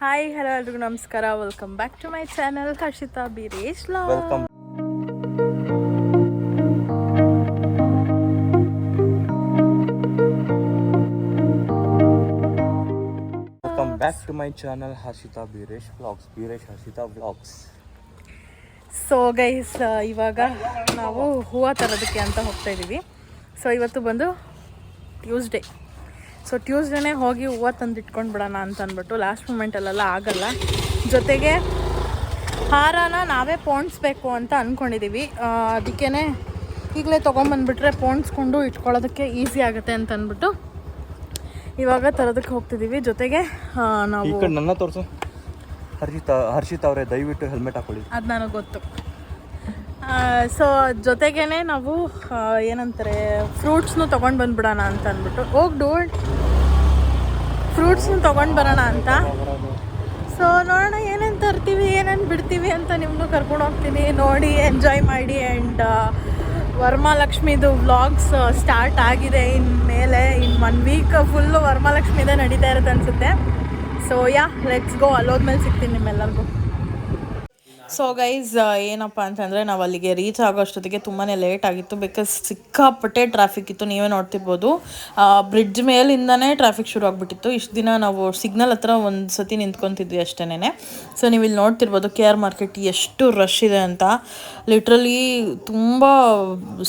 Hi hello ಎಲ್ರಿಗೂ ನಮಸ್ಕಾರ. Welcome back to my channel Harshita Beeresh welcome welcome back to my channel Harshita Beeresh vlogs Beeresh Harshita vlogs so guys ಇವಾಗ ನಾವು ಹೂವು ತರೋದಕ್ಕೆ ಅಂತ ಹೋಗ್ತಾ ಇದ್ದೀವಿ ಸೊ ಇವತ್ತು ಬಂದು ಟ್ಯೂಸ್ಡೇ ಸೊ ಟ್ಯೂಸ್ಡೇನೇ ಹೋಗಿ ಹೂವು ತಂದು ಇಟ್ಕೊಂಡು ಬಿಡೋಣ ಅಂತ ಅಂದ್ಬಿಟ್ಟು ಲಾಸ್ಟ್ ಮೂಮೆಂಟಲ್ಲೆಲ್ಲ ಆಗಲ್ಲ. ಜೊತೆಗೆ ಹಾರನ ನಾವೇ ಪೋಣಿಸ್ಬೇಕು ಅಂತ ಅಂದ್ಕೊಂಡಿದ್ದೀವಿ ಅದಕ್ಕೇ ಈಗಲೇ ತೊಗೊಂಬಂದ್ಬಿಟ್ರೆ ಪೋಣಿಸ್ಕೊಂಡು ಇಟ್ಕೊಳ್ಳೋದಕ್ಕೆ ಈಸಿ ಆಗುತ್ತೆ ಅಂತ ಅಂದ್ಬಿಟ್ಟು ಇವಾಗ ತರೋದಕ್ಕೆ ಹೋಗ್ತಿದ್ದೀವಿ ಜೊತೆಗೆ ನಾವು ನನ್ನ ತೋರಿಸು. ಹರ್ಷಿತಾ ಹರ್ಷಿತಾ ಅವರೇ ದಯವಿಟ್ಟು ಹೆಲ್ಮೆಟ್ ಹಾಕೊಳ್ಳಿ. ಅದು ನನಗೆ ಗೊತ್ತು. ಸೊ ಜೊತೆಗೇ ನಾವು ಏನಂತಾರೆ ಫ್ರೂಟ್ಸ್ನು ತೊಗೊಂಡು ಬಂದ್ಬಿಡೋಣ ಅಂತ ಅಂದ್ಬಿಟ್ಟು ಹೋಗಿ ಡೂಡ್ ಫ್ರೂಟ್ಸ್ನು ತೊಗೊಂಡು ಬರೋಣ ಅಂತ. ಸೊ ನೋಡೋಣ, ಏನೇನು ತರ್ತೀವಿ, ಏನೇನು ಬಿಡ್ತೀವಿ ಅಂತ ನಿಮ್ಮನ್ನು ಕರ್ಕೊಂಡು ಹೋಗ್ತೀನಿ. ನೋಡಿ ಎಂಜಾಯ್ ಮಾಡಿ ಆ್ಯಂಡ್ ವರ್ಮಾಲಕ್ಷ್ಮಿದು ವ್ಲಾಗ್ಸ್ ಸ್ಟಾರ್ಟ್ ಆಗಿದೆ ಇನ್ಮೇಲೆ, ಇನ್ ಒನ್ ವೀಕ್ ಫುಲ್ಲು ವರ್ಮಾಲಕ್ಷ್ಮಿದೇ ನಡೀತಾ ಇರುತ್ತೆ ಅನಿಸುತ್ತೆ. ಸೊ ಯಾ ಲೆಟ್ಸ್ ಗೋ ಅಲ್ಲೋದ್ಮೇಲೆ ಸಿಗ್ತೀನಿ ನಿಮ್ಮೆಲ್ಲರಿಗೂ. ಸೊ ಗೈಸ್ ಏನಪ್ಪ ಅಂತಂದರೆ ನಾವು ಅಲ್ಲಿಗೆ ರೀಚ್ ಆಗೋಷ್ಟೊತ್ತಿಗೆ ತುಂಬಾ ಲೇಟ್ ಆಗಿತ್ತು ಬಿಕಾಸ್ ಸಿಕ್ಕಾಪಟ್ಟೆ ಟ್ರಾಫಿಕ್ ಇತ್ತು, ನೀವೇ ನೋಡ್ತಿರ್ಬೋದು. ಬ್ರಿಡ್ಜ್ ಮೇಲಿಂದನೇ ಟ್ರಾಫಿಕ್ ಶುರು ಆಗಿಬಿಟ್ಟಿತ್ತು. ಇಷ್ಟು ದಿನ ನಾವು ಸಿಗ್ನಲ್ ಹತ್ರ ಒಂದು ಸತಿ ನಿಂತ್ಕೊತಿದ್ವಿ ಅಷ್ಟೇನೆ ಸೊ ನೀವು ಇಲ್ಲಿ ನೋಡ್ತಿರ್ಬೋದು ಕೆ ಆರ್ ಮಾರ್ಕೆಟ್ ಎಷ್ಟು ರಶ್ ಇದೆ ಅಂತ. ಲಿಟ್ರಲಿ ತುಂಬ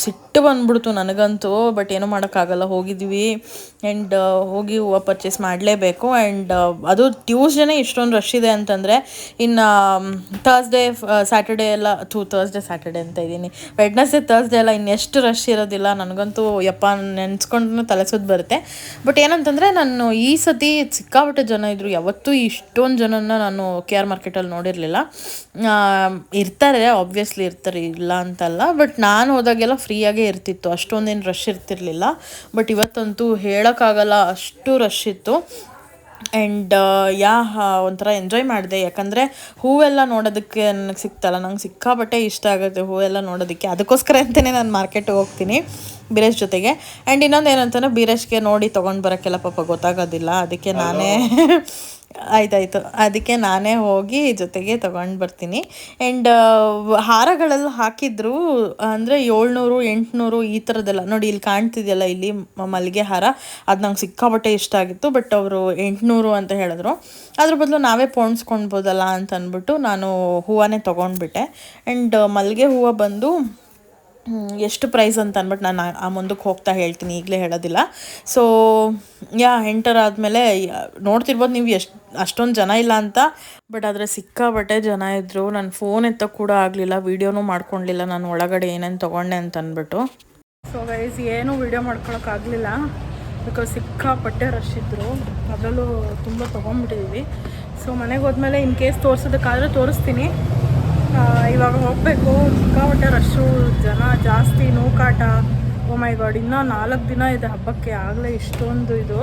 ಸಿಟ್ಟು ಬಂದ್ಬಿಡ್ತು ನನಗಂತೂ ಬಟ್ ಏನೂ ಮಾಡೋಕ್ಕಾಗಲ್ಲ. ಹೋಗಿದ್ವಿ ಆ್ಯಂಡ್ ಹೋಗಿ ಹೂವು ಪರ್ಚೇಸ್ ಮಾಡಲೇಬೇಕು. ಆ್ಯಂಡ್ ಅದು ಟ್ಯೂಸ್ಡೇನೇ ಇಷ್ಟೊಂದು ರಶ್ ಇದೆ ಅಂತಂದರೆ, ಇನ್ನು ಥರ್ಸ್ಡೇ ಸ್ಯಾಟರ್ಡೇ ಎಲ್ಲ ಥೂ ಥರ್ಸ್ಡೇ ಸ್ಯಾಟರ್ಡೇ ಅಂತ ಇದ್ದೀನಿ. ವೆಡ್ನಸ್ಡೇ ಥರ್ಸ್ಡೇ ಎಲ್ಲ ಇನ್ನೆಷ್ಟು ರಶ್ ಇರೋದಿಲ್ಲ. ನನಗಂತೂ ಯಪ್ಪ ನೆನೆಸ್ಕೊಂಡು ತಲೆಸೋದು ಬರುತ್ತೆ. ಬಟ್ ಏನಂತಂದರೆ ನಾನು ಈ ಸತಿ ಸಿಕ್ಕಾಪಟ್ಟೆ ಜನ ಇದ್ದರು ಯಾವತ್ತೂ ಇಷ್ಟೊಂದು ಜನನ ನಾನು ಕೆ ಆರ್ ಮಾರ್ಕೆಟಲ್ಲಿ ನೋಡಿರಲಿಲ್ಲ. ಇರ್ತಾರೆ ಆಬ್ವಿಯಸ್ಲಿ ಇರ್ತಾರೆ, ಇಲ್ಲ ಅಂತಲ್ಲ. ಬಟ್ ನಾನು ಹೋದಾಗೆಲ್ಲ ಫ್ರೀಯಾಗೇ ಇರ್ತಿತ್ತು. ಅಷ್ಟೊಂದೇನು ರಶ್ ಇರ್ತಿರ್ಲಿಲ್ಲ. ಬಟ್ ಇವತ್ತಂತೂ ಹೇಳೋಕ್ಕಾಗಲ್ಲ. ಅಷ್ಟು ರಶ್ ಇತ್ತು. ಆ್ಯಂಡ್ ಯಾ ಒಂಥರ ಎಂಜಾಯ್ ಮಾಡಿದೆ. ಯಾಕಂದರೆ ಹೂವೆಲ್ಲ ನೋಡೋದಕ್ಕೆ ನನಗೆ ಸಿಕ್ತಲ್ಲ ನಂಗೆ ಸಿಕ್ಕಾಪಟ್ಟೆ ಇಷ್ಟ ಆಗುತ್ತೆ ಹೂವೆಲ್ಲ ನೋಡೋದಕ್ಕೆ. ಅದಕ್ಕೋಸ್ಕರ ಅಂತಲೇ ನಾನು ಮಾರ್ಕೆಟಿಗೆ ಹೋಗ್ತೀನಿ ಬೀರೇಶ್ ಜೊತೆಗೆ. ಆ್ಯಂಡ್ ಇನ್ನೊಂದು ಏನಂತಂದ್ರೆ ಬೀರೇಶ್ಗೆ ನೋಡಿ ತೊಗೊಂಡು ಬರೋಕ್ಕೆಲ್ಲ ಪಾಪ ಗೊತ್ತಾಗೋದಿಲ್ಲ. ಅದಕ್ಕೆ ನಾನೇ ಆಯ್ತಾಯ್ತು. ಅದಕ್ಕೆ ನಾನೇ ಹೋಗಿ ಜೊತೆಗೆ ತಗೊಂಡು ಬರ್ತೀನಿ. ಆ್ಯಂಡ್ ಹಾರಗಳಲ್ಲಿ ಹಾಕಿದ್ರು, ಅಂದರೆ ಏಳ್ನೂರು, ಎಂಟುನೂರು ಈ ಥರದ್ದೆಲ್ಲ, ನೋಡಿ ಇಲ್ಲಿ ಕಾಣ್ತಿದೆಯಲ್ಲ ಇಲ್ಲಿ ಮಲ್ಲಿಗೆ ಹಾರ, ಅದು ನಂಗೆ ಸಿಕ್ಕಾಪಟ್ಟೆ ಇಷ್ಟ ಆಗಿತ್ತು, ಬಟ್ ಅವರು ಎಂಟುನೂರು ಅಂತ ಹೇಳಿದ್ರು. ಅದ್ರ ಬದಲು ನಾವೇ ಪೋಣಿಸ್ಕೊಳ್ಬೋದಲ್ಲ ಅಂತ ಅಂದ್ಬಿಟ್ಟು ನಾನು ಹೂವನೇ ತೊಗೊಂಡ್ಬಿಟ್ಟೆ. ಆ್ಯಂಡ್ ಮಲ್ಲಿಗೆ ಹೂವು ಬಂದು ಎಷ್ಟು ಪ್ರೈಸ್ ಅಂತ ಅಂದ್ಬಿಟ್ಟು ನಾನು ಆ- ಮುಂದಕ್ಕೆ ಹೋಗ್ತಾ ಹೇಳ್ತೀನಿ, ಈಗಲೇ ಹೇಳೋದಿಲ್ಲ. ಸೊ ಯಾ ಎಂಟರ್ ಆದಮೇಲೆ ನೋಡ್ತಿರ್ಬೋದು ನೀವು ಎಷ್ಟು, ಅಷ್ಟೊಂದು ಜನ ಇಲ್ಲ ಅಂತ. ಬಟ್ ಆದರೆ ಸಿಕ್ಕಾಬಟ್ಟೆ ಜನ ಇದ್ದರು ನನ್ನ ಫೋನ್ ಎತ್ತ ಕೂಡ ಆಗಲಿಲ್ಲ ವೀಡಿಯೋನೂ ಮಾಡ್ಕೊಳ್ಲಿಲ್ಲ ನಾನು ಒಳಗಡೆ ಏನೇನು ತೊಗೊಂಡೆ ಅಂತ ಅಂದ್ಬಿಟ್ಟು ಸೊ ಗೈಸ್ ಏನೂ ವೀಡಿಯೋ ಮಾಡ್ಕೊಳಕ್ಕಾಗಲಿಲ್ಲ ಬಿಕಾಸ್ ಸಿಕ್ಕಾಪಟ್ಟೆ ರಶ್ ಇದ್ದರು ಅದರಲ್ಲೂ ತುಂಬ ತೊಗೊಂಡ್ಬಿಟ್ಟಿದ್ದೀವಿ ಸೊ ಮನೆಗೆ ಹೋದ್ಮೇಲೆ ಇನ್ ಕೇಸ್ ತೋರಿಸೋದಕ್ಕಾದ್ರೆ ತೋರಿಸ್ತೀನಿ. ಇವಾಗ ಹೋಗಬೇಕು. ಸಿಕ್ಕಾಪಟ್ಟೆ ರಶ್ಶು ಜನ ಜಾಸ್ತಿ ನೂಕಾಟ. ಓ ಮೈ ಗಾಡ್ ಇನ್ನೂ ನಾಲ್ಕು ದಿನ ಇದೆ ಹಬ್ಬಕ್ಕೆ. ಆಗಲೇ ಇಷ್ಟೊಂದು ಇದು.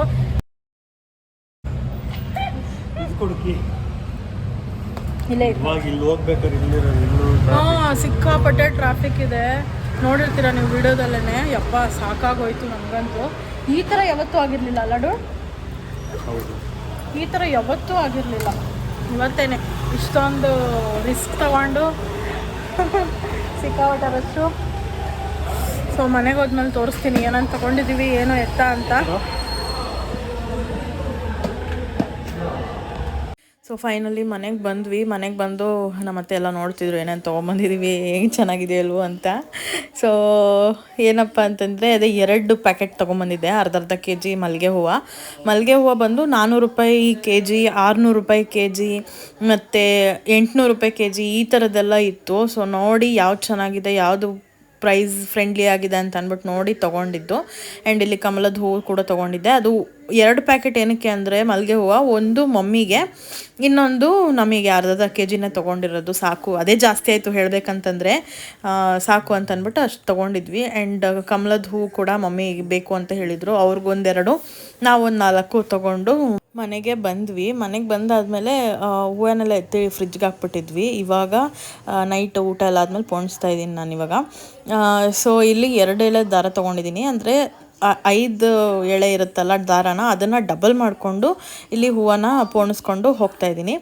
ಹಾಂ ಸಿಕ್ಕಾಪಟ್ಟೆ ಟ್ರಾಫಿಕ್ ಇದೆ. ನೋಡಿರ್ತೀರ ನೀವು ವಿಡಿಯೋದಲ್ಲೇ ಯಪ್ಪ ಸಾಕಾಗೋಯ್ತು ನನಗಂತೂ ಈ ಥರ ಯಾವತ್ತೂ ಆಗಿರಲಿಲ್ಲ ಲಡು ಈ ಥರ ಯಾವತ್ತೂ ಆಗಿರಲಿಲ್ಲ. ಇವತ್ತೇನೆ. ಇಷ್ಟೊಂದು ರಿಸ್ಕ್ ತಗೊಂಡು ಸಿಕ್ಕಾಪಟ್ಟೆ ರಶ್ಶು ಸೊ ಮನೆಗೆ ಹೋದ್ಮೇಲೆ ತೋರಿಸ್ತೀನಿ. ಏನಂತ ತಗೊಂಡಿದ್ದೀವಿ ಏನು ಎತ್ತ ಅಂತ. ಸೊ ಫೈನಲಿ ಮನೆಗೆ ಬಂದ್ವಿ. ಮನೆಗೆ ಬಂದು ನಮ್ಮ ಅತ್ತೆ ಎಲ್ಲ ನೋಡ್ತಿದ್ರು, ಏನೇನು ತೊಗೊಂಬಂದಿದ್ದೀವಿ ಹೆಂಗೆ ಚೆನ್ನಾಗಿದೆಯಲ್ವೋ ಅಂತ. ಸೊ ಏನಪ್ಪ ಅಂತಂದರೆ, ಅದೇ ಎರಡು ಪ್ಯಾಕೆಟ್ ತೊಗೊಂಬಂದಿದ್ದೆ ಅರ್ಧ ಅರ್ಧ ಕೆ ಜಿ ಮಲ್ಲಿಗೆ ಹೂವು. ಮಲ್ಲಿಗೆ ಹೂವು ಬಂದು ನಾನ್ನೂರು ರೂಪಾಯಿ ಕೆ ಜಿ ಆರುನೂರು ರೂಪಾಯಿ ಕೆ ಜಿ ಮತ್ತು ಎಂಟುನೂರು ರೂಪಾಯಿ ಕೆ ಜಿ ಈ ಥರದ್ದೆಲ್ಲ ಇತ್ತು. ಸೊ ನೋಡಿ ಯಾವ್ದು ಚೆನ್ನಾಗಿದೆ, ಯಾವುದು ಪ್ರೈಸ್ ಫ್ರೆಂಡ್ಲಿ ಆಗಿದೆ ಅಂತ ಅಂದ್ಬಿಟ್ಟು ನೋಡಿ ತೊಗೊಂಡಿದ್ದು. ಆ್ಯಂಡ್ ಇಲ್ಲಿ ಕಮಲದ ಹೂವು ಕೂಡ ತೊಗೊಂಡಿದ್ದೆ. ಅದು ಎರಡು ಪ್ಯಾಕೆಟ್ ಏನಕ್ಕೆ ಅಂದರೆ ಮಲ್ಲಿಗೆ ಹೂವು, ಒಂದು ಮಮ್ಮಿಗೆ, ಇನ್ನೊಂದು ನಮಗೆ ಅರ್ಧದ ಕೆ ಜಿನೇ ತೊಗೊಂಡಿರೋದು. ಸಾಕು. ಅದೇ ಜಾಸ್ತಿ ಆಯಿತು ಹೇಳಬೇಕಂತಂದರೆ ಸಾಕು ಅಂತ ಅಂದ್ಬಿಟ್ಟು ಅಷ್ಟು ತೊಗೊಂಡಿದ್ವಿ. ಆ್ಯಂಡ್ ಕಮಲದ ಹೂವು ಕೂಡ ಮಮ್ಮಿಗೆ ಬೇಕು ಅಂತ ಹೇಳಿದರು. ಅವ್ರಿಗೊಂದೆರಡು, ನಾವೊಂದು ನಾಲ್ಕು ತೊಗೊಂಡು ಮನೆಗೆ ಬಂದ್ವಿ. ಮನೆಗೆ ಬಂದಾದಮೇಲೆ ಹೂವನ್ನೆಲ್ಲ ಎತ್ತಿ ಫ್ರಿಜ್ಗೆ ಹಾಕ್ಬಿಟ್ಟಿದ್ವಿ. ಇವಾಗ ನೈಟ್ ಊಟ ಎಲ್ಲ ಆದಮೇಲೆ ಪೋಣಿಸ್ತಾ ಇದ್ದೀನಿ ಇವಾಗ. ಸೊ ಇಲ್ಲಿ ಎರಡು ದಾರ ತೊಗೊಂಡಿದ್ದೀನಿ ಅಂದರೆ ಐದು ಎಳೆ ಇರುತ್ತಲ್ಲ ದಾರಾನ, ಅದನ್ನು ಡಬಲ್ ಮಾಡಿಕೊಂಡು ಇಲ್ಲಿ ಹೂವನ್ನ ಪೋಣಿಸ್ಕೊಂಡು ಹೋಗ್ತಾ ಇದ್ದೀನಿ.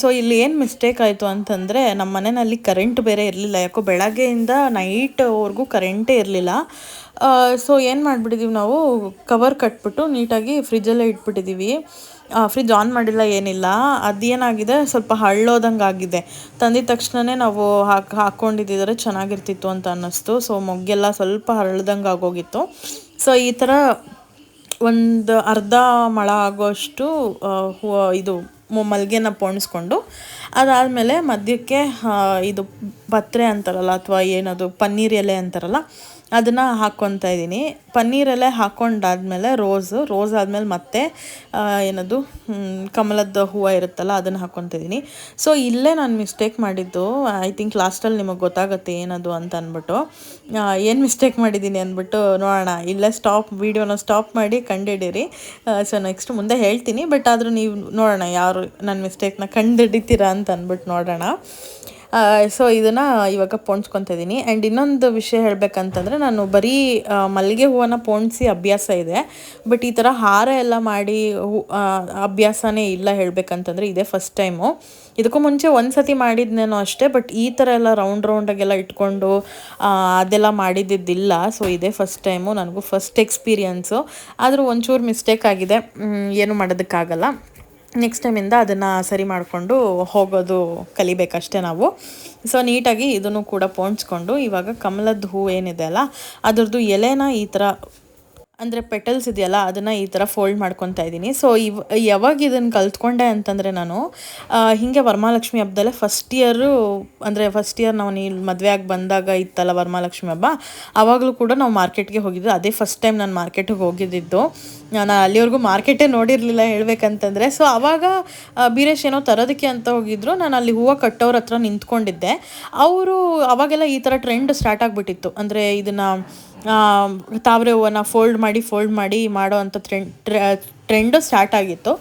ಸೊ ಇಲ್ಲಿ ಏನು ಮಿಸ್ಟೇಕ್ ಆಯಿತು ಅಂತಂದರೆ ನಮ್ಮ ಮನೆಯಲ್ಲಿ ಕರೆಂಟ್ ಬೇರೆ ಇರಲಿಲ್ಲ. ಯಾಕೋ ಬೆಳಗ್ಗೆಯಿಂದ ನೈಟ್ವರೆಗೂ ಕರೆಂಟೇ ಇರಲಿಲ್ಲ. ಸೊ ಏನು ಮಾಡಿಬಿಟ್ಟಿದ್ದೀವಿ ನಾವು? ಕವರ್ ಕಟ್ಬಿಟ್ಟು ನೀಟಾಗಿ ಫ್ರಿಜ್ಜಲ್ಲೇ ಇಟ್ಬಿಟ್ಟಿದ್ದೀವಿ ಫ್ರಿಜ್ ಆನ್ ಮಾಡಿಲ್ಲ, ಏನಿಲ್ಲ. ಅದೇನಾಗಿದೆ? ಸ್ವಲ್ಪ ಹಳ್ಳೋದಂಗೆ ಆಗಿದೆ. ತಂದಿದ ತಕ್ಷಣವೇ ನಾವು ಹಾಕಿ, ಹಾಕ್ಕೊಂಡಿದ್ದಿದ್ರೆ ಚೆನ್ನಾಗಿರ್ತಿತ್ತು ಅಂತ ಅನ್ನಿಸ್ತು. ಸೊ ಮೊಗ್ಗೆಲ್ಲ ಸ್ವಲ್ಪ ಹರಳ್ದಂಗೆ ಆಗೋಗಿತ್ತು. ಸೊ ಈ ಥರ ಒಂದು ಅರ್ಧ ಮೊಳ ಆಗೋಷ್ಟು ಇದು ಮಲ್ಗೆನ ಪೋಣಿಸ್ಕೊಂಡು ಅದಾದಮೇಲೆ ಮಧ್ಯಕ್ಕೆ ಇದು ಪತ್ರೆ ಅಂತಾರಲ್ಲ ಅಥವಾ ಏನದು ಪನ್ನೀರ್ ಎಲೆ ಅಂತಾರಲ್ಲ, ಅದನ್ನು ಹಾಕ್ಕೊತಾ ಇದ್ದೀನಿ. ಪನ್ನೀರ್ ಎಲೆ ಹಾಕ್ಕೊಂಡಾದ್ಮೇಲೆ ರೋಸು, ರೋಸ್ ಆದಮೇಲೆ ಮತ್ತೆ ಏನದು ಕಮಲದ ಹೂವು ಇರುತ್ತಲ್ಲ ಅದನ್ನು ಹಾಕ್ಕೊತ ಇದ್ದೀನಿ. ಸೊ ಇಲ್ಲೇ ನಾನು ಮಿಸ್ಟೇಕ್ ಮಾಡಿದ್ದು ಐ ಥಿಂಕ್ ಲಾಸ್ಟಲ್ಲಿ ನಿಮಗೆ ಗೊತ್ತಾಗುತ್ತೆ ಏನದು ಅಂತ ಅಂದ್ಬಿಟ್ಟು. ಏನು ಮಿಸ್ಟೇಕ್ ಮಾಡಿದ್ದೀನಿ ಅಂದ್ಬಿಟ್ಟು ನೋಡೋಣ. ಇಲ್ಲೇ ಸ್ಟಾಪ್ ವೀಡಿಯೋನ ಸ್ಟಾಪ್ ಮಾಡಿ ಕಂಡುಹಿಡೀರಿ ಸೊ ನೆಕ್ಸ್ಟ್ ಮುಂದೆ ಹೇಳ್ತೀನಿ. ಬಟ್ ಆದರೂ ನೀವು ನೋಡೋಣ ಯಾರು ನನ್ನ ಮಿಸ್ಟೇಕ್ನ ಕಂಡುಹಿಡಿತೀರಾ ಅಂತ ಅಂದ್ಬಿಟ್ಟು ನೋಡೋಣ. ಸೊ ಇದನ್ನು ಇವಾಗ ಪೋಣಿಸ್ಕೊತಿದ್ದೀನಿ ಆ್ಯಂಡ್ ಇನ್ನೊಂದು ವಿಷಯ ಹೇಳಬೇಕಂತಂದರೆ ನಾನು ಬರೀ ಮಲ್ಲಿಗೆ ಹೂವನ್ನ ಪೋಣಿಸಿ ಅಭ್ಯಾಸ ಇದೆ. ಬಟ್ ಈ ಥರ ಹಾರ ಎಲ್ಲ ಮಾಡಿ ಹೂ ಅಭ್ಯಾಸನೇ ಇಲ್ಲ ಹೇಳಬೇಕಂತಂದರೆ ಇದೇ ಫಸ್ಟ್ ಟೈಮು ಇದಕ್ಕೂ ಮುಂಚೆ ಒಂದು ಸತಿ ಮಾಡಿದ್ನೇನೋ ಅಷ್ಟೇ ಬಟ್ ಈ ಥರ ಎಲ್ಲ ರೌಂಡ್ ರೌಂಡಾಗೆಲ್ಲ ಇಟ್ಕೊಂಡು ಅದೆಲ್ಲ ಮಾಡಿದ್ದಿದ್ದಿಲ್ಲ. ಸೊ ಇದೇ ಫಸ್ಟ್ ಟೈಮು ನನಗೂ ಫಸ್ಟ್ ಎಕ್ಸ್ಪೀರಿಯನ್ಸು ಆದರೂ ಒಂಚೂರು ಮಿಸ್ಟೇಕ್ ಆಗಿದೆ. ಏನು ಮಾಡೋದಕ್ಕಾಗಲ್ಲ. ನೆಕ್ಸ್ಟ್ ಟೈಮಿಂದ ಅದನ್ನು ಸರಿ ಮಾಡಿಕೊಂಡು ಹೋಗೋದು ಕಲಿಬೇಕಷ್ಟೇ ನಾವು. ಸೊ ನೀಟಾಗಿ ಇದನ್ನು ಕೂಡ ಪೋಣಿಸ್ಕೊಂಡು ಇವಾಗ ಕಮಲದ ಹೂ ಏನಿದೆ ಅಲ್ಲ, ಅದರದ್ದು ಎಲೆನ ಈ ಥರ ಅಂದರೆ ಪೆಟಲ್ಸ್ ಇದೆಯಲ್ಲ, ಅದನ್ನು ಈ ಥರ ಫೋಲ್ಡ್ ಮಾಡ್ಕೊತಾ ಇದ್ದೀನಿ. ಸೊ ಇವ್, ಯಾವಾಗ ಇದನ್ನು ಕಲ್ತ್ಕೊಂಡೆ ಅಂತಂದರೆ ನಾನು ಹೀಗೆ ವರಮಹಾಲಕ್ಷ್ಮಿ ಹಬ್ಬದಲ್ಲೇ ಫಸ್ಟ್ ಇಯರು ಅಂದರೆ ಫಸ್ಟ್ ಇಯರ್ ನಾವು ಇಲ್ಲಿ ಮದುವೆ ಆಗಿ ಬಂದಾಗ ಇತ್ತಲ್ಲ ವರಮಹಾಲಕ್ಷ್ಮಿ ಹಬ್ಬ ಆವಾಗಲೂ ಕೂಡ ನಾವು ಮಾರ್ಕೆಟ್ಗೆ ಹೋಗಿದ್ದು ಅದೇ ಫಸ್ಟ್ ಟೈಮ್ ನಾನು ಮಾರ್ಕೆಟಿಗೆ ಹೋಗಿದ್ದಿದ್ದು. ನಾನು ಅಲ್ಲಿವರೆಗೂ ಮಾರ್ಕೆಟೇ ನೋಡಿರಲಿಲ್ಲ ಹೇಳ್ಬೇಕಂತಂದರೆ. ಸೊ ಆವಾಗ ಬೀರೇಶ್ ಏನೋ ತರೋದಕ್ಕೆ ಅಂತ ಹೋಗಿದ್ರು. ನಾನು ಅಲ್ಲಿ ಹೂವು ಕಟ್ಟೋರ ಹತ್ರ ನಿಂತ್ಕೊಂಡಿದ್ದೆ. ಅವರು ಅವಾಗೆಲ್ಲ ಈ ಥರ ಟ್ರೆಂಡ್ ಸ್ಟಾರ್ಟ್ ಆಗಿಬಿಟ್ಟಿತ್ತು. ಅಂದರೆ ಇದನ್ನು ತಾವರೆ ಹೂವನ್ನ ಫೋಲ್ಡ್ ಮಾಡಿ ಫೋಲ್ಡ್ ಮಾಡಿ ಮಾಡೋ ಅಂಥ ಟ್ರೆಂಡ್ ಟ್ರೆಂಡು ಸ್ಟಾರ್ಟ್ ಆಗಿತ್ತು.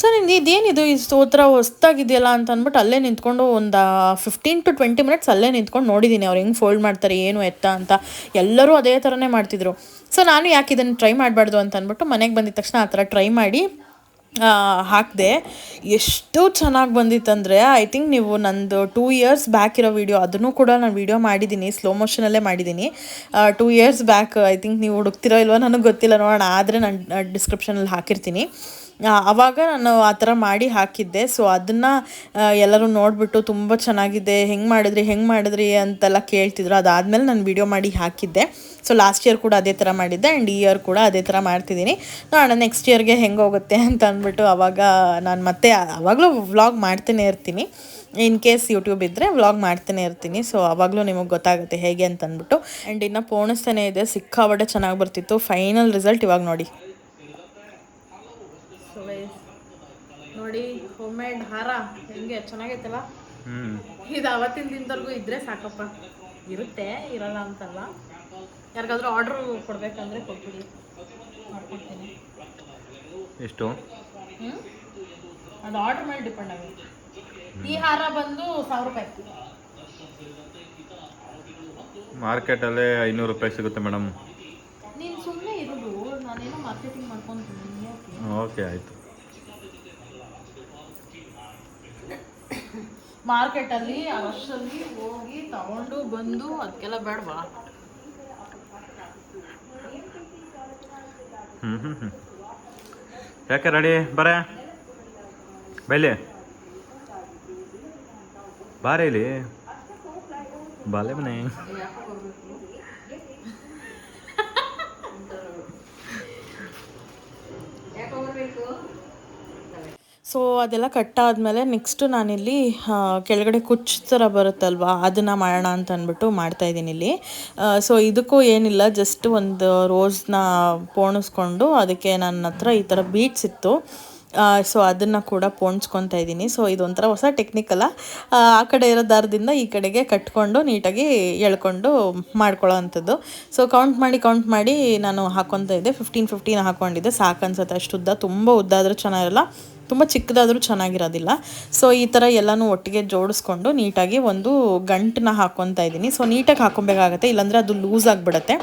ಸೊ ನಿಂದು ಇದೇನಿದು? ಈ ಥರ ಹೊಸ್ದಾಗಿದೆಯಲ್ಲ ಅಂತ ಅಂದ್ಬಿಟ್ಟು ಅಲ್ಲೇ ನಿಂತ್ಕೊಂಡು ಒಂದು ಫಿಫ್ಟೀನ್ ಟು ಟ್ವೆಂಟಿ ಮಿನಿಟ್ಸ್ ಅಲ್ಲೇ ನಿಂತ್ಕೊಂಡು ನೋಡಿದ್ದೀನಿ ಅವ್ರು ಹೆಂಗೆ ಫೋಲ್ಡ್ ಮಾಡ್ತಾರೆ, ಏನು ಎತ್ತ ಅಂತ. ಎಲ್ಲರೂ ಅದೇ ಥರನೇ ಮಾಡ್ತಿದ್ರು. ಸೊ ನಾನು ಯಾಕೆ ಇದನ್ನು ಟ್ರೈ ಮಾಡಬಾರ್ದು ಅಂತ ಅಂದ್ಬಿಟ್ಟು ಮನೆಗೆ ಬಂದಿದ ತಕ್ಷಣ ಆ ಥರ ಟ್ರೈ ಮಾಡಿ ಹಾಕಿದೆ. ಎಷ್ಟು ಚೆನ್ನಾಗಿ ಬಂದಿತ್ತಂದರೆ ಐ ಥಿಂಕ್ ನೀವು ನಂದು ಟೂ ಇಯರ್ಸ್ ಬ್ಯಾಕ್ ಇರೋ ವಿಡಿಯೋ ಅದನ್ನು ಕೂಡ ನಾನು ವೀಡಿಯೋ ಮಾಡಿದ್ದೀನಿ ಸ್ಲೋ ಮೋಷನಲ್ಲೇ ಮಾಡಿದ್ದೀನಿ. Two years back I think ನೀವು ಹುಡುಕ್ತಿರೋ ಇಲ್ವೋ ನನಗೆ ಗೊತ್ತಿಲ್ಲ, ನೋಡೋಣ. ಆದರೆ ನಾನು ಡಿಸ್ಕ್ರಿಪ್ಷನಲ್ಲಿ ಹಾಕಿರ್ತೀನಿ. ಆವಾಗ ನಾನು ಆ ಥರ ಮಾಡಿ ಹಾಕಿದ್ದೆ. ಸೊ ಅದನ್ನು ಎಲ್ಲರೂ ನೋಡಿಬಿಟ್ಟು ತುಂಬ ಚೆನ್ನಾಗಿದೆ, ಹೆಂಗೆ ಮಾಡಿದ್ರಿ ಹೆಂಗೆ ಮಾಡಿದ್ರಿ ಅಂತೆಲ್ಲ ಕೇಳ್ತಿದ್ರು. ಅದಾದಮೇಲೆ ನಾನು ವಿಡಿಯೋ ಮಾಡಿ ಹಾಕಿದ್ದೆ. ಸೊ ಲಾಸ್ಟ್ ಇಯರ್ ಕೂಡ ಅದೇ ಥರ ಮಾಡಿದ್ದೆ. ಆ್ಯಂಡ್ ಈ ಇಯರ್ ಕೂಡ ಅದೇ ಥರ ಮಾಡ್ತಿದ್ದೀನಿ. ನೋಡೋಣ ನೆಕ್ಸ್ಟ್ ಇಯರ್ಗೆ ಹೆಂಗೆ ಹೋಗುತ್ತೆ ಅಂತ ಅಂದ್ಬಿಟ್ಟು ಅವಾಗ ನಾನು ಮತ್ತೆ ಆವಾಗಲೂ ವ್ಲಾಗ್ ಮಾಡ್ತಾನೆ ಇರ್ತೀನಿ. ಇನ್ ಕೇಸ್ ಯೂಟ್ಯೂಬ್ ಇದ್ದರೆ ವ್ಲಾಗ್ ಮಾಡ್ತಾನೆ ಇರ್ತೀನಿ. ಸೊ ಆವಾಗಲೂ ನಿಮಗೆ ಗೊತ್ತಾಗುತ್ತೆ ಹೇಗೆ ಅಂತ ಅಂದ್ಬಿಟ್ಟು. ಆ್ಯಂಡ್ ಇನ್ನು ಪೋಣಿಸ್ತಾನೆ ಇದೆ. ಸಿಕ್ಕಾಪಟ್ಟೆ ಚೆನ್ನಾಗಿ ಬರ್ತಿತ್ತು. ಫೈನಲ್ ರಿಸಲ್ಟ್ ಇವಾಗ ನೋಡಿ. ನೋಡಿ ಹೋಮ್ ಮೇಡ್ ಹಾರ ಹೆಂಗೆ? ಚೆನ್ನಾಗೈತಲ್ಲ? ಇದು ಅವತ್ತಿನ ದಿನದವರೆಗೂ ಇದ್ರೆ ಸಾಕಪ್ಪ. ಇರುತ್ತೆ ಇರಲ್ಲ ಅಂತಲ್ಲ. ಯಾರಿಗಾದ್ರೂ ಆರ್ಡ್ರು ಕೊಡಬೇಕಂದ್ರೆ ಕೊಟ್ಬಿಡಿ. ಮಾಡ್ಕೊಡ್ತೀನಿ. ಎಷ್ಟು? ಅದು ಆರ್ಡ್ರ್ ಮೇಲೆ ಡಿಪೆಂಡ್ ಆಗುತ್ತೆ. ಈ ಹಾರ ಬಂದು ಸಾವಿರ ರೂಪಾಯಿ. ಮಾರ್ಕೆಟಲ್ಲೇ ಐನೂರು ರೂಪಾಯಿ ಸಿಗುತ್ತೆ ಮೇಡಮ್ ನೀನು ಸುಮ್ಮನೆ ಇರೋದು ನಾನೇನೋ ಮಾರ್ಕೆಟಿಂಗ್ ಮಾಡ್ಕೊತೀನಿ ಓಕೆ ಆಯಿತು. ಮಾರ್ಕೆಟಲ್ಲಿ ರಶಲ್ಲಿ ಹೋಗಿ ತಗೊಂಡು ಬಂದು ಅದಕ್ಕೆಲ್ಲ ಬೇಡವಾ? ಹ್ಞೂ ಹ್ಞೂ ಹ್ಞೂ ಯಾಕೆ ರೆಡಿ ಬರೇ. ಬೈಲಿ. ಬಾರೇಲಿ ಬಾಲೆ ಮನೆ. ಸೊ ಅದೆಲ್ಲ ಕಟ್ಟಾದಮೇಲೆ ನೆಕ್ಸ್ಟು ನಾನಿಲ್ಲಿ ಕೆಳಗಡೆ ಕುಚ್ಚು ಥರ ಬರುತ್ತಲ್ವಾ, ಅದನ್ನು ಮಾಡೋಣ ಅಂತ ಅಂದ್ಬಿಟ್ಟು ಮಾಡ್ತಾ ಇದ್ದೀನಿ ಇಲ್ಲಿ. ಸೊ ಇದಕ್ಕೂ ಏನಿಲ್ಲ ಜಸ್ಟ್ ಒಂದು ರೋಸ್ನ ಪೋಣಿಸ್ಕೊಂಡು ಅದಕ್ಕೆ ನನ್ನ ಹತ್ರ ಈ ಥರ ಬೀಟ್ಸ್ ಇತ್ತು. ಸೊ ಅದನ್ನು ಕೂಡ ಪೋಣಿಸ್ಕೊತಾ ಇದ್ದೀನಿ. ಸೊ ಇದೊಂಥರ ಹೊಸ ಟೆಕ್ನಿಕಲ್ಲ ಆ ಕಡೆ ಇರೋ ದಾರದಿಂದ ಈ ಕಡೆಗೆ ಕಟ್ಕೊಂಡು ನೀಟಾಗಿ ಎಳ್ಕೊಂಡು ಮಾಡ್ಕೊಳ್ಳೋ ಅಂಥದ್ದು. ಸೊ ಕೌಂಟ್ ಮಾಡಿ ಕೌಂಟ್ ಮಾಡಿ ನಾನು ಹಾಕ್ಕೊತಾ ಇದ್ದೆ. ಫಿಫ್ಟೀನ್ ಫಿಫ್ಟೀನ್ ಹಾಕ್ಕೊಂಡಿದ್ದೆ ಸಾಕು ಅನ್ಸುತ್ತೆ ಅಷ್ಟು ಉದ್ದ, ತುಂಬ ಉದ್ದ ಆದರೂ ಚೆನ್ನಾಗಿರಲ್ಲ. ತುಂಬ ಚಿಕ್ಕದಾದರೂ ಚೆನ್ನಾಗಿರೋದಿಲ್ಲ. ಸೊ ಈ ಥರ ಎಲ್ಲನೂ ಒಟ್ಟಿಗೆ ಜೋಡಿಸ್ಕೊಂಡು ನೀಟಾಗಿ ಒಂದು ಗಂಟನ್ನ ಹಾಕ್ಕೊತಾ ಇದ್ದೀನಿ. ಸೊ ನೀಟಾಗಿ ಹಾಕ್ಕೊಬೇಕಾಗತ್ತೆ ಇಲ್ಲಾಂದರೆ ಅದು ಲೂಸ್ ಆಗಿಬಿಡುತ್ತೆ.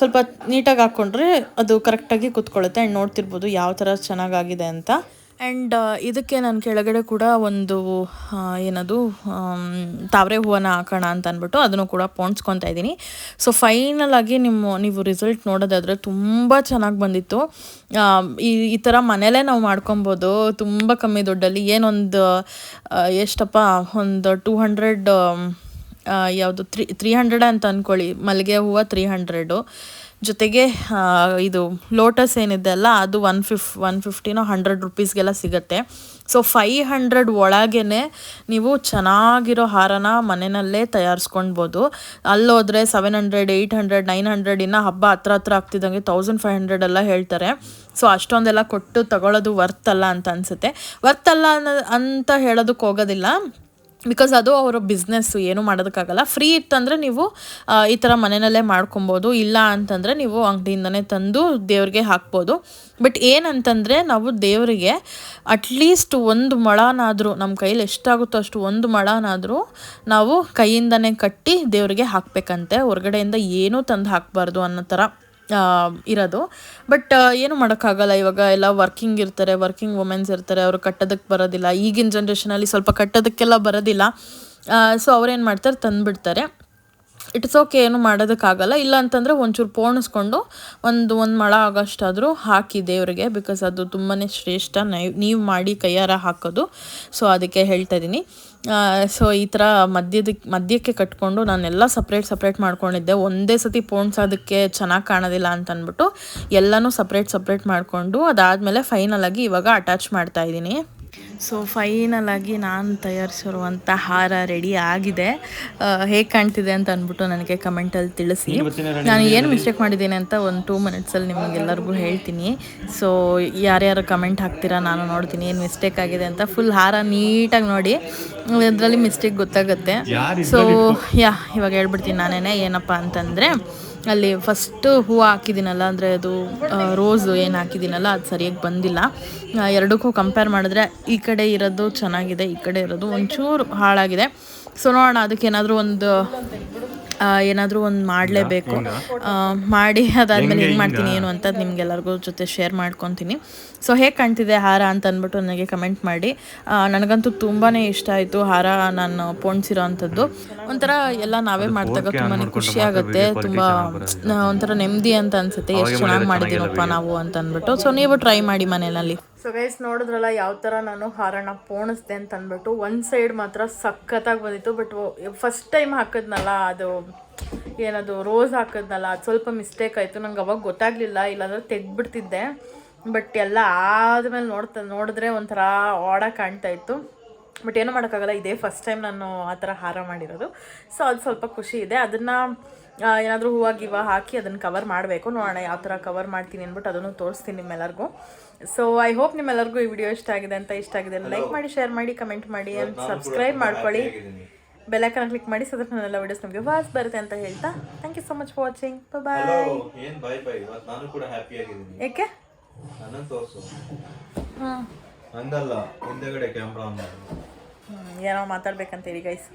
ಸ್ವಲ್ಪ ನೀಟಾಗಿ ಹಾಕ್ಕೊಂಡ್ರೆ ಅದು ಕರೆಕ್ಟಾಗಿ ಕೂತ್ಕೊಳ್ಳುತ್ತೆ. ಆ್ಯಂಡ್ ನೋಡ್ತಿರ್ಬೋದು ಯಾವ ಥರ ಚೆನ್ನಾಗಾಗಿದೆ ಅಂತ. ಆ್ಯಂಡ್ ಇದಕ್ಕೆ ನಾನು ಕೆಳಗಡೆ ಕೂಡ ಒಂದು ಏನದು ತಾವರೆ ಹೂವನ್ನ ಹಾಕೋಣ ಅಂತ ಅಂದ್ಬಿಟ್ಟು ಅದನ್ನು ಕೂಡ ಪೋಣಿಸ್ಕೊತಾ ಇದ್ದೀನಿ. ಸೊ ಫೈನಲ್ ಆಗಿ ನಿಮ್ಮ, ನೀವು ರಿಸಲ್ಟ್ ನೋಡೋದಾದರೆ ತುಂಬ ಚೆನ್ನಾಗಿ ಬಂದಿತ್ತು. ಈ ಈ ಥರ ಮನೇಲೇ ನಾವು ಮಾಡ್ಕೊಬೋದು. ತುಂಬ ಕಮ್ಮಿ ದುಡ್ಡಲ್ಲಿ. ಏನೊಂದು ಎಷ್ಟಪ್ಪ, ಒಂದು ಟೂ ಹಂಡ್ರೆಡ್ ಯಾವುದು ತ್ರೀ ತ್ರೀ ಹಂಡ್ರೆಡ್ ಅಂತ ಅಂದ್ಕೊಳ್ಳಿ ಮಲ್ಲಿಗೆ ಹೂವು ತ್ರೀ ಹಂಡ್ರೆಡು ಜೊತೆಗೆ ಇದು ಲೋಟಸ್ ಏನಿದೆ ಅಲ್ಲ, ಅದು ಒನ್ ಫಿಫ್ ಒನ್ ಫಿಫ್ಟಿನೋ ಹಂಡ್ರೆಡ್ ರುಪೀಸ್ಗೆಲ್ಲ ಸಿಗುತ್ತೆ. ಸೊ ಫೈ ಹಂಡ್ರೆಡ್ ಒಳಗೇ ನೀವು ಚೆನ್ನಾಗಿರೋ ಹಾರನ ಮನೆಯಲ್ಲೇ ತಯಾರಿಸ್ಕೊಳ್ಬೋದು ಅಲ್ಲೋದ್ರೆ seven hundred eight hundred nine hundred ಇನ್ನು ಹಬ್ಬ ಹತ್ರ ಹತ್ರ ಆಗ್ತಿದ್ದಂಗೆ ತೌಸಂಡ್ ಫೈವ್ ಹಂಡ್ರೆಡ್ ಎಲ್ಲ ಹೇಳ್ತಾರೆ. ಸೊ ಅಷ್ಟೊಂದೆಲ್ಲ ಕೊಟ್ಟು ತಗೊಳ್ಳೋದು ವರ್ತ್ ಅಲ್ಲ ಅಂತ ಅನಿಸುತ್ತೆ. ವರ್ತ್ ಅಲ್ಲ ಅನ್ನೋ, ಅಂತ ಹೇಳೋದಕ್ಕೆ ಹೋಗೋದಿಲ್ಲ. ಬಿಕಾಸ್ ಅದು ಅವರ ಬಿಸ್ನೆಸ್ಸು ಏನೂ ಮಾಡೋದಕ್ಕಾಗಲ್ಲ. ಫ್ರೀ ಇತ್ತಂದರೆ ನೀವು ಈ ಥರ ಮನೆಯಲ್ಲೇ ಮಾಡ್ಕೊಬೋದು. ಇಲ್ಲ ಅಂತಂದರೆ ನೀವು ಅಂಗಡಿಯಿಂದನೇ ತಂದು ದೇವ್ರಿಗೆ ಹಾಕ್ಬೋದು. ಬಟ್ ಏನಂತಂದರೆ ನಾವು ದೇವರಿಗೆ ಅಟ್ಲೀಸ್ಟ್ ಒಂದು ಮೊಳನಾದರೂ ನಮ್ಮ ಕೈಯಲ್ಲಿ ಎಷ್ಟಾಗುತ್ತೋ ಅಷ್ಟು ಒಂದು ಮೊಳನಾದರೂ ನಾವು ಕೈಯಿಂದನೇ ಕಟ್ಟಿ ದೇವರಿಗೆ ಹಾಕಬೇಕಂತೆ. ಹೊರಗಡೆಯಿಂದ ಏನೂ ತಂದು ಹಾಕಬಾರ್ದು ಅನ್ನೋ ಥರ ಇರೋದು. ಬಟ್ ಏನು ಮಾಡೋಕ್ಕಾಗಲ್ಲ ಇವಾಗ. ಎಲ್ಲ ವರ್ಕಿಂಗ್ ಇರ್ತಾರೆ ವರ್ಕಿಂಗ್ ವುಮೆನ್ಸ್ ಇರ್ತಾರೆ. ಅವರು ಕಟ್ಟೋದಕ್ಕೆ ಬರೋದಿಲ್ಲ. ಈಗಿನ ಜನ್ರೇಷನಲ್ಲಿ ಸ್ವಲ್ಪ ಕಟ್ಟೋದಕ್ಕೆಲ್ಲ ಬರೋದಿಲ್ಲ. ಸೊ ಅವ್ರೇನು ಮಾಡ್ತಾರೆ? ತಂದುಬಿಡ್ತಾರೆ. ಇಟ್ಸ್ ಓಕೆ ಏನು ಮಾಡೋದಕ್ಕಾಗಲ್ಲ. ಇಲ್ಲ ಅಂತಂದರೆ ಒಂಚೂರು ಪೋಣಿಸ್ಕೊಂಡು ಒಂದು ಒಂದು ಮೊಳ ಆಗೋಷ್ಟಾದರೂ ಹಾಕಿ ದೇವರಿಗೆ ಬಿಕಾಸ್ ಅದು ತುಂಬಾ ಶ್ರೇಷ್ಠ. ನೀವು ಮಾಡಿ ಕೈಯಾರ ಹಾಕೋದು. ಸೊ ಅದಕ್ಕೆ ಹೇಳ್ತಾ ಇದ್ದೀನಿ ಸೊ ಈ ಥರ ಮದ್ಯದ ಮಧ್ಯಕ್ಕೆ ಕಟ್ಕೊಂಡು ನಾನೆಲ್ಲ ಸಪ್ರೇಟ್ ಸಪ್ರೇಟ್ ಮಾಡ್ಕೊಂಡಿದ್ದೆ. ಒಂದೇ ಸತಿ ಪೋಣಿಸೋದಕ್ಕೆ ಚೆನ್ನಾಗಿ ಕಾಣೋದಿಲ್ಲ ಅಂತ ಅಂದ್ಬಿಟ್ಟು ಎಲ್ಲನೂ ಸಪ್ರೇಟ್ ಸಪ್ರೇಟ್ ಮಾಡಿಕೊಂಡು ಅದಾದಮೇಲೆ ಫೈನಲಾಗಿ ಇವಾಗ ಅಟ್ಯಾಚ್ ಮಾಡ್ತಾ ಇದ್ದೀನಿ ಸೊ ಫೈನಲಾಗಿ ನಾನು ತಯಾರಿಸಿರುವಂಥ ಹಾರ ರೆಡಿ ಆಗಿದೆ. ಹೇಗೆ ಕಾಣ್ತಿದೆ ಅಂತ ಅಂದ್ಬಿಟ್ಟು ನನಗೆ ಕಮೆಂಟಲ್ಲಿ ತಿಳಿಸಿ. ನಾನು ಏನು ಮಿಸ್ಟೇಕ್ ಮಾಡಿದ್ದೀನಿ ಅಂತ ಒಂದು ಟೂ ಮಿನಿಟ್ಸಲ್ಲಿ ನಿಮಗೆಲ್ಲರಿಗೂ ಹೇಳ್ತೀನಿ. ಸೊ ಯಾರ್ಯಾರು ಕಮೆಂಟ್ ಹಾಕ್ತೀರಾ ನಾನು ನೋಡ್ತೀನಿ. ಏನು ಮಿಸ್ಟೇಕ್ ಆಗಿದೆ ಅಂತ ಫುಲ್ ಹಾರ ನೀಟಾಗಿ ನೋಡಿ. ಇದರಲ್ಲಿ ಮಿಸ್ಟೇಕ್ ಗೊತ್ತಾಗುತ್ತೆ. ಸೊ ಯಾ ಇವಾಗ ಹೇಳ್ಬಿಡ್ತೀನಿ ನಾನೇನೆ. ಏನಪ್ಪ ಅಂತಂದರೆ ಅಲ್ಲಿ ಫಸ್ಟು ಹೂವು ಹಾಕಿದ್ದೀನಲ್ಲ, ಅಂದರೆ ಅದು ರೋಸು ಏನು ಹಾಕಿದ್ದೀನಲ್ಲ, ಅದು ಸರಿಯಾಗಿ ಬಂದಿಲ್ಲ. ಎರಡಕ್ಕೂ ಕಂಪೇರ್ ಮಾಡಿದ್ರೆ ಈ ಕಡೆ ಇರೋದು ಚೆನ್ನಾಗಿದೆ, ಈ ಕಡೆ ಇರೋದು ಒಂಚೂರು ಹಾಳಾಗಿದೆ. ಸೊ ನೋಡೋಣ ಅದಕ್ಕೇನಾದರೂ ಒಂದು ಏನಾದರೂ ಒಂದು ಮಾಡಲೇಬೇಕು. ಮಾಡಿ ಅದಾದಮೇಲೆ ಹೆಂಗೆ ಮಾಡ್ತೀನಿ ಏನು ಅಂತ ನಿಮ್ಗೆಲ್ಲರಿಗೂ ಜೊತೆ ಶೇರ್ ಮಾಡ್ಕೊತೀನಿ. ಸೊ ಹೇಗೆ ಕಾಣ್ತಿದೆ ಹಾರ ಅಂತ ಅಂದ್ಬಿಟ್ಟು ನನಗೆ ಕಮೆಂಟ್ ಮಾಡಿ. ನನಗಂತೂ ತುಂಬಾ ಇಷ್ಟ ಆಯಿತು ಹಾರ ನಾನು ಪೋಣಿಸಿರೋ ಅಂಥದ್ದು. ಒಂಥರ ಎಲ್ಲ ನಾವೇ ಮಾಡಿದಾಗ ತುಂಬಾ ಖುಷಿ ಆಗುತ್ತೆ. ತುಂಬ ಒಂಥರ ನೆಮ್ಮದಿ ಅಂತ ಅನ್ಸುತ್ತೆ. ಎಷ್ಟು ಚೆನ್ನಾಗಿ ಮಾಡಿದ್ದೀನಪ್ಪ ನಾವು ಅಂತ ಅಂದ್ಬಿಟ್ಟು. ಸೊ ನೀವು ಟ್ರೈ ಮಾಡಿ ಮನೆಯಲ್ಲಿ. ಸೊ ಗೈಸ್ ನೋಡಿದ್ರಲ್ಲ, ಯಾವ ಥರ ನಾನು ಹಾರನ ಪೋಣಿಸ್ದೆ ಅಂತ ಅಂದ್ಬಿಟ್ಟು ಒಂದು ಸೈಡ್ ಮಾತ್ರ ಸಖತ್ತಾಗಿ ಬಂದಿತ್ತು. ಬಟ್ ಫಸ್ಟ್ ಟೈಮ್ ಹಾಕಿದ್ನಲ್ಲ, ಅದು ಏನದು ರೋಸ್ ಹಾಕಿದ್ನಲ್ಲ, ಅದು ಸ್ವಲ್ಪ ಮಿಸ್ಟೇಕ್ ಆಯಿತು. ನಂಗೆ ಅವಾಗ ಗೊತ್ತಾಗಲಿಲ್ಲ, ಇಲ್ಲಾಂದ್ರೆ ತೆಗ್ದುಬಿಡ್ತಿದ್ದೆ. ಬಟ್ ಎಲ್ಲ ಆದಮೇಲೆ ನೋಡ್ತಾ, ನೋಡಿದ್ರೆ ಒಂಥರ ಆಡ ಕಾಣ್ತಾ ಇತ್ತು. ಬಟ್ ಏನೂ ಮಾಡೋಕ್ಕಾಗಲ್ಲ, ಇದೇ ಫಸ್ಟ್ ಟೈಮ್ ನಾನು ಆ ಥರ ಹಾರ ಮಾಡಿರೋದು. ಸೊ ಅದು ಸ್ವಲ್ಪ ಖುಷಿ ಇದೆ. ಅದನ್ನು ಏನಾದರೂ ಹೂವು ಗಿವ ಹಾಕಿ ಅದನ್ನು ಕವರ್ ಮಾಡಬೇಕು. ನೋಡೋಣ ಯಾವ ಥರ ಕವರ್ ಮಾಡ್ತೀನಿ ಅಂದ್ಬಿಟ್ಟು ಅದನ್ನು ತೋರಿಸ್ತೀನಿ ನಿಮ್ಮೆಲ್ಲರಿಗೂ. ಸೊ ಐ ಹೋಪ್ ನಿಮ್ಮೆಲ್ಲರಿಗೂ ಈ ವಿಡಿಯೋ ಇಷ್ಟ ಆಗಿದೆ ಅಂತ ಇಷ್ಟ ಆಗಿದೆ ಲೈಕ್ ಮಾಡಿ ಶೇರ್ ಮಾಡಿ ಕಮೆಂಟ್ ಮಾಡಿ ಆ್ಯಂಡ್ ಸಬ್ಸ್ಕ್ರೈಬ್ ಮಾಡ್ಕೊಳ್ಳಿ. ಬೆಲ್ಲೈಕನ್ನ ಕ್ಲಿಕ್ ಮಾಡಿ ಸೊ ದಟ್ ನನ್ನೆಲ್ಲ ವಿಡಿಯೋಸ್ ನಿಮಗೆ ವಾಸ್ ಬರುತ್ತೆ ಅಂತ ಹೇಳ್ತಾ. Thank you so much for watching bye ಏಕೆ? ಹಂಗಲ್ಲ ಹಿಂದೆಗಡೆ ಕ್ಯಾಮ್ರಾ ಏನೋ ಮಾತಾಡ್ಬೇಕಂತ ಹೇಳಿ ಗೈಸ್